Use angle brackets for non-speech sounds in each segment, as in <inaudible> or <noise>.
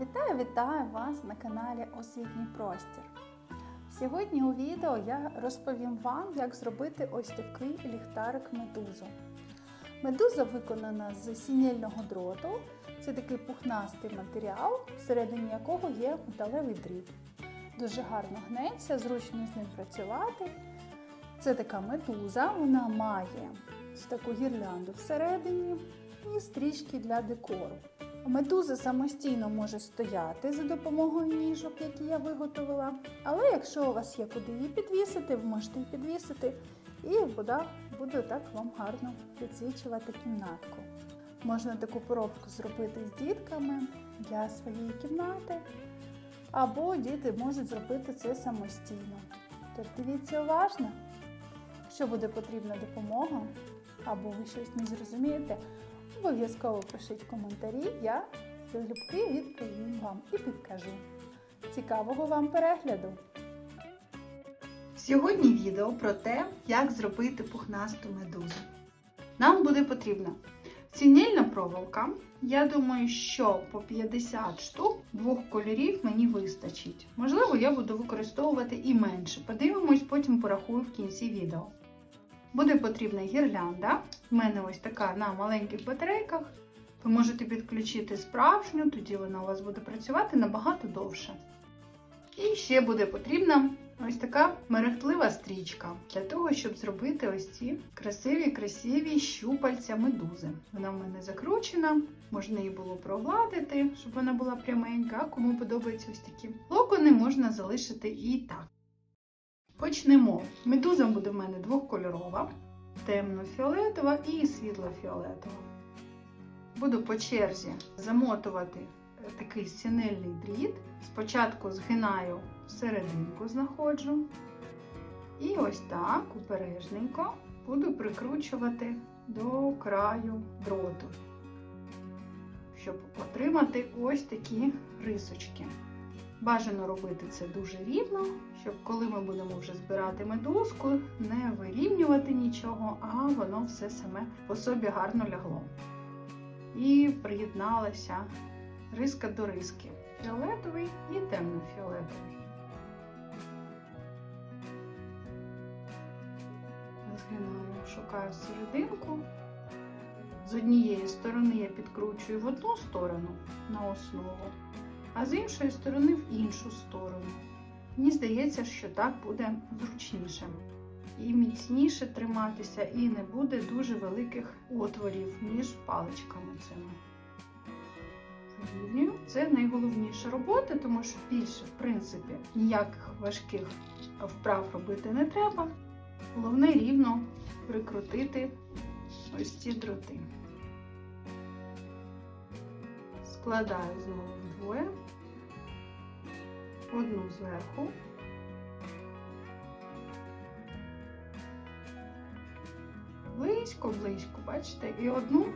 Вітаю, вітаю вас на каналі Освітній Простір. Сьогодні у відео я розповім вам, як зробити ось такий ліхтарик медузу. Медуза виконана з сінільного дроту. Це такий пухнастий матеріал, всередині якого є металевий дріт. Дуже гарно гнеться, зручно з ним працювати. Це така медуза, вона має ось таку гірлянду всередині і стрічки для декору. Медуза самостійно може стояти за допомогою ніжок, які я виготовила. Але якщо у вас є куди її підвісити, ви можете її підвісити, і вода буде так вам гарно підсвічувати кімнатку. Можна таку поробку зробити з дітками для своєї кімнати, або діти можуть зробити це самостійно. Тож дивіться уважно, якщо буде потрібна допомога, або ви щось не зрозумієте, обов'язково пишіть коментарі, я залюбки відповім вам і підкажу. Цікавого вам перегляду! Сьогодні відео про те, як зробити пухнасту медузу. Нам буде потрібна цінільна проволока. Я думаю, що по 50 штук двох кольорів мені вистачить. Можливо, я буду використовувати і менше. Подивимось, потім порахую в кінці відео. Буде потрібна гірлянда. У мене ось така на маленьких батарейках. Ви можете підключити справжню, тоді вона у вас буде працювати набагато довше. І ще буде потрібна ось така мерехтлива стрічка для того, щоб зробити ось ці красиві-красиві щупальця медузи. Вона в мене закручена, можна її було прогладити, щоб вона була пряменька, кому подобаються ось такі локони, можна залишити і так. Почнемо. Медуза буде в мене двохкольорова, темно-фіолетова і світло-фіолетова. Буду по черзі замотувати такий сінельний дріт. Спочатку згинаю серединку, знаходжу. І ось так обережненько буду прикручувати до краю дроту, щоб отримати ось такі рисочки. Бажано робити це дуже рівно, щоб коли ми будемо вже збирати медузку, не вирівнювати нічого, а воно все саме по собі гарно лягло. І приєдналася риска до риски. Фіолетовий і темно-фіолетовий. Згинаю, шукаю серединку. З однієї сторони я підкручую в одну сторону на основу а з іншої сторони в іншу сторону. Мені здається, що так буде зручніше. І міцніше триматися, і не буде дуже великих отворів між паличками цими. Вирівнюю. Це найголовніша робота, тому що більше, в принципі, ніяких важких вправ робити не треба. Головне рівно прикрутити ось ці дроти. Складаю знову вдвоє, одну зверху, близько-близько, бачите, і одну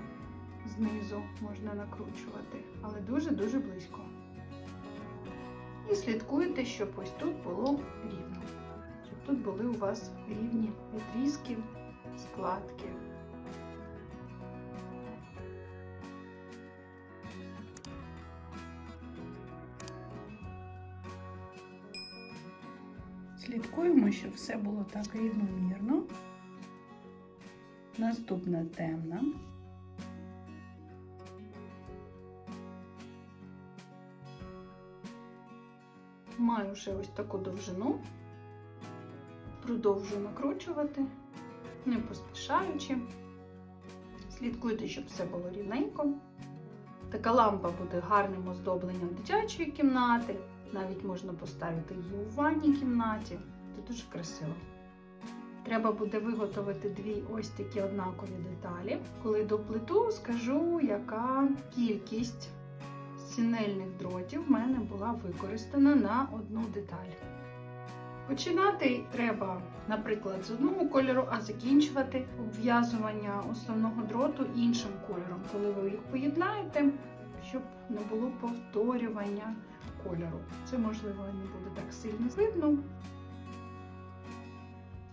знизу можна накручувати, але дуже-дуже близько. І слідкуйте, щоб ось тут було рівно, щоб тут були у вас рівні відрізки, складки. Слідкуємо, щоб все було так рівномірно. Наступна темна. Маю вже ось таку довжину, продовжую накручувати, не поспішаючи. Слідкуйте, щоб все було рівненько. Така лампа буде гарним оздобленням дитячої кімнати. Навіть можна поставити її у ванній кімнаті. Це дуже красиво. Треба буде виготовити дві ось такі однакові деталі. Коли доплету, скажу, яка кількість сінельних дротів в мене була використана на одну деталь. Починати треба, наприклад, з одного кольору, а закінчувати обв'язування основного дроту іншим кольором, коли ви їх поєднаєте, щоб не було повторювання кольору. Це, можливо, не буде так сильно видно.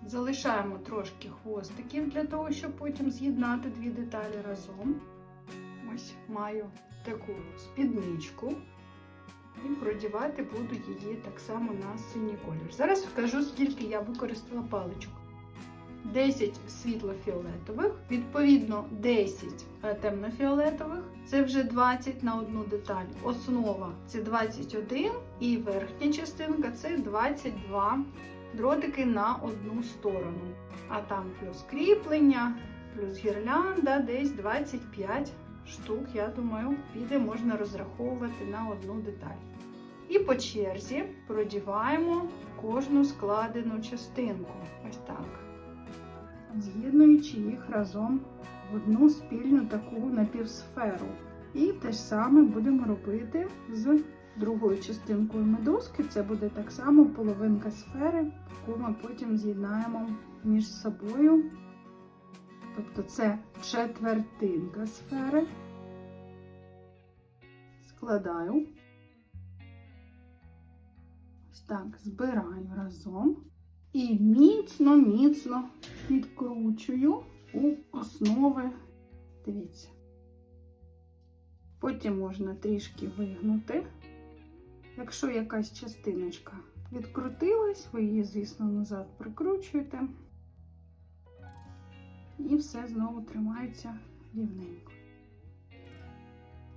Залишаємо трошки хвостиків для того, щоб потім з'єднати дві деталі разом. Ось маю таку спідничку. І продівати буду її так само на синій колір. Зараз скажу, скільки я використала паличок. 10 світло-фіолетових, відповідно 10 е, темно-фіолетових, це вже 20 на одну деталь. Основа це 21 і верхня частинка це 22 дротики на одну сторону. А там плюс кріплення, плюс гірлянда, десь 25 штук, я думаю, піде, можна розраховувати на одну деталь. І по черзі продіваємо кожну складену частинку. Ось так. З'єднуючи їх разом в одну спільну таку напівсферу. І те ж саме будемо робити з другою частинкою медузки. Це буде так само половинка сфери, яку ми потім з'єднаємо між собою. Тобто це четвертинка сфери. Складаю. Ось так, збираю разом і міцно, міцно підкручую у основи. Дивіться. Потім можна трішки вигнути. Якщо якась частиночка відкрутилась, ви її, звісно, назад прикручуєте. І все знову тримається рівненько.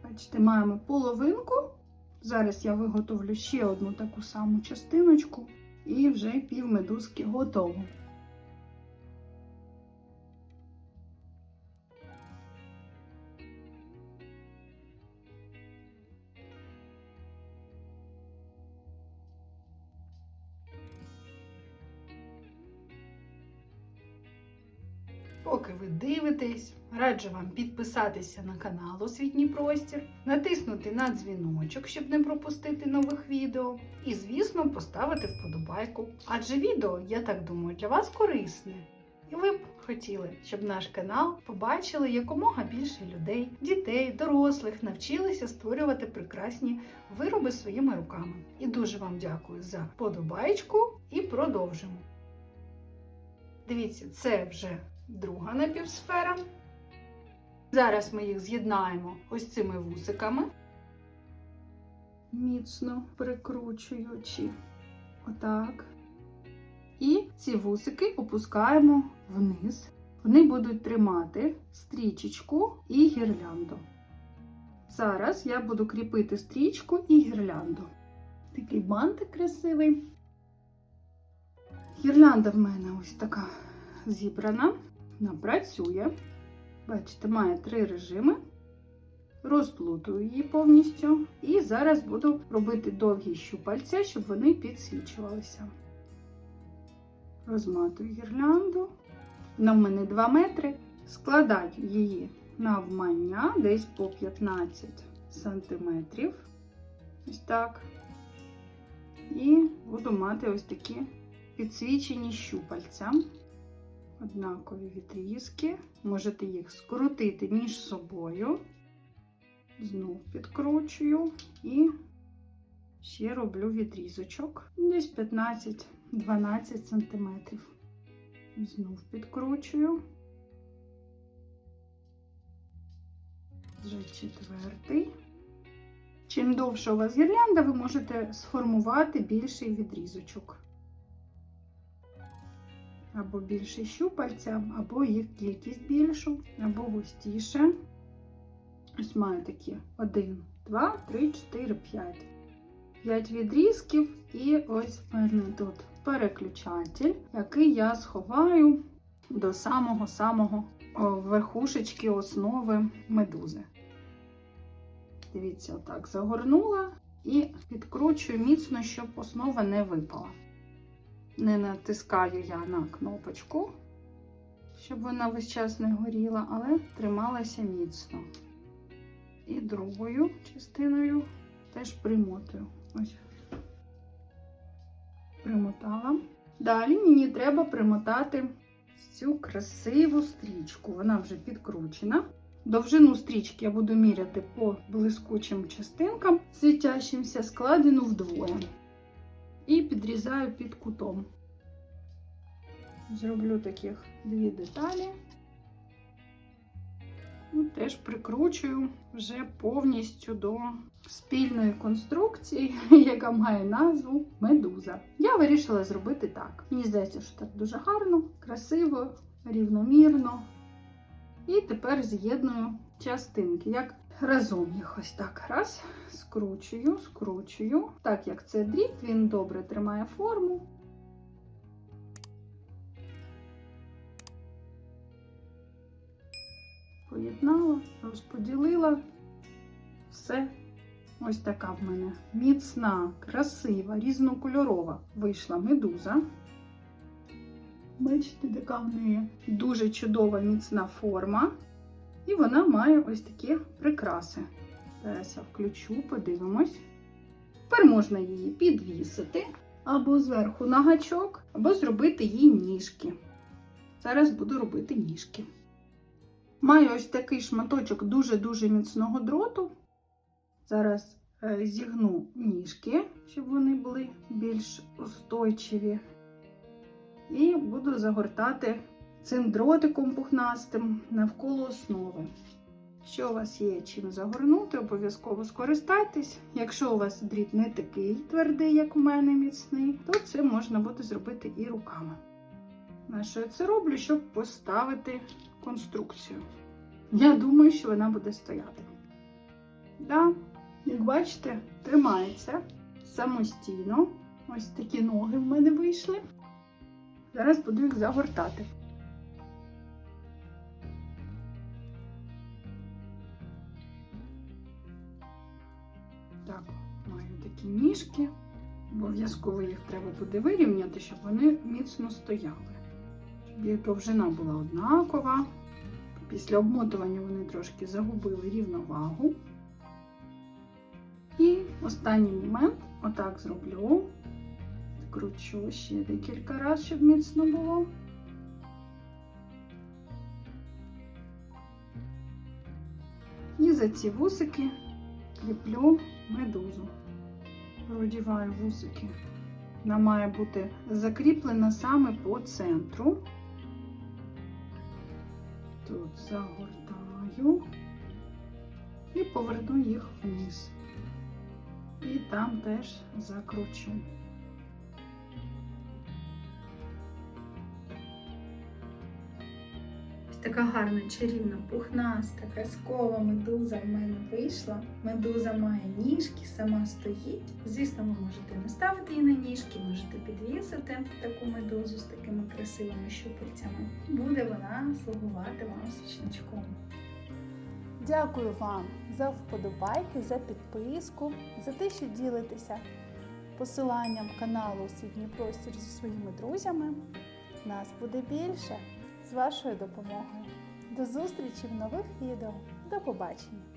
Бачите, маємо половинку. Зараз я виготовлю ще одну таку саму частиночку, і вже пів медузки готово. Поки ви дивитесь, раджу вам підписатися на канал Освітній простір, натиснути на дзвіночок, щоб не пропустити нових відео. І, звісно, поставити вподобайку. Адже відео, я так думаю, для вас корисне. І ви б хотіли, щоб наш канал побачили якомога більше людей, дітей, дорослих навчилися створювати прекрасні вироби своїми руками. І дуже вам дякую за вподобайку і продовжимо. Дивіться, це вже друга напівсфера. Зараз ми їх з'єднаємо ось цими вусиками, міцно прикручуючи. Отак. І ці вусики опускаємо вниз. Вони будуть тримати стрічечку і гірлянду. Зараз я буду кріпити стрічку і гірлянду. Такий бантик красивий. Гірлянда в мене ось така зібрана. Вона працює. Бачите, має три режими. Розплутую її повністю. І зараз буду робити довгі щупальця, щоб вони підсвічувалися. Розматую гірлянду. Вона в мене 2 метри. Складаю її навмання десь по 15 сантиметрів. Ось так. І буду мати ось такі підсвічені щупальця однакові відрізки. Можете їх скрутити між собою. Знов підкручую і ще роблю відрізочок. Десь 15-12 см. Знов підкручую. Вже четвертий. Чим довше у вас гірлянда, ви можете сформувати більший відрізочок або більше щупальця, або їх кількість більшу, або густіше. Ось маю такі 1, 2, 3, 4, 5. 5 відрізків, і ось в мене тут переключатель, який я сховаю до самого-самого верхушечки основи медузи. Дивіться, отак загорнула і підкручую міцно, щоб основа не випала. Не натискаю я на кнопочку, щоб вона весь час не горіла, але трималася міцно. І другою частиною теж примотую. Ось. Примотала. Далі мені треба примотати цю красиву стрічку. Вона вже підкручена. Довжину стрічки я буду міряти по блискучим частинкам, світящимся, складену вдвоє і підрізаю під кутом. Зроблю таких дві деталі. Ну, теж прикручую вже повністю до спільної конструкції, <laughs> яка має назву медуза. Я вирішила зробити так. Мені здається, що так дуже гарно, красиво, рівномірно. І тепер з'єдную частинки. Як разом їх ось так. Раз, скручую, скручую. Так як це дріт, він добре тримає форму. Поєднала, розподілила. Все. Ось така в мене міцна, красива, різнокольорова вийшла медуза. Бачите, така в неї дуже чудова міцна форма. І вона має ось такі прикраси. Зараз я включу, подивимось. Тепер можна її підвісити або зверху на гачок, або зробити їй ніжки. Зараз буду робити ніжки. Маю ось такий шматочок дуже-дуже міцного дроту. Зараз е, зігну ніжки, щоб вони були більш устойчиві. І буду загортати цим дротиком пухнастим навколо основи. Якщо у вас є чим загорнути, обов'язково скористайтесь. Якщо у вас дріт не такий твердий, як у мене міцний, то це можна буде зробити і руками. На що я це роблю, щоб поставити конструкцію. Я думаю, що вона буде стояти. Да, як бачите, тримається самостійно. Ось такі ноги в мене вийшли. Зараз буду їх загортати. Так, маю такі ніжки. Обов'язково їх треба буде вирівняти, щоб вони міцно стояли. Щоб їх довжина була однакова. Після обмотування вони трошки загубили рівновагу. І останній момент отак зроблю. Кручу ще декілька разів, щоб міцно було. І за ці вусики кріплю медузу. Продіваю вусики. Вона має бути закріплена саме по центру. Тут загортаю і поверну їх вниз. І там теж закручу. Така гарна, чарівна, пухнаста, казкова медуза в мене вийшла. Медуза має ніжки, сама стоїть. Звісно, ви можете не ставити її на ніжки, можете підвісити таку медузу з такими красивими щупальцями. Буде вона слугувати вам свічничком. Дякую вам за вподобайки, за підписку, за те, що ділитеся посиланням каналу Освітній простір зі своїми друзями. Нас буде більше вашою допомогою. До зустрічі в нових відео. До побачення!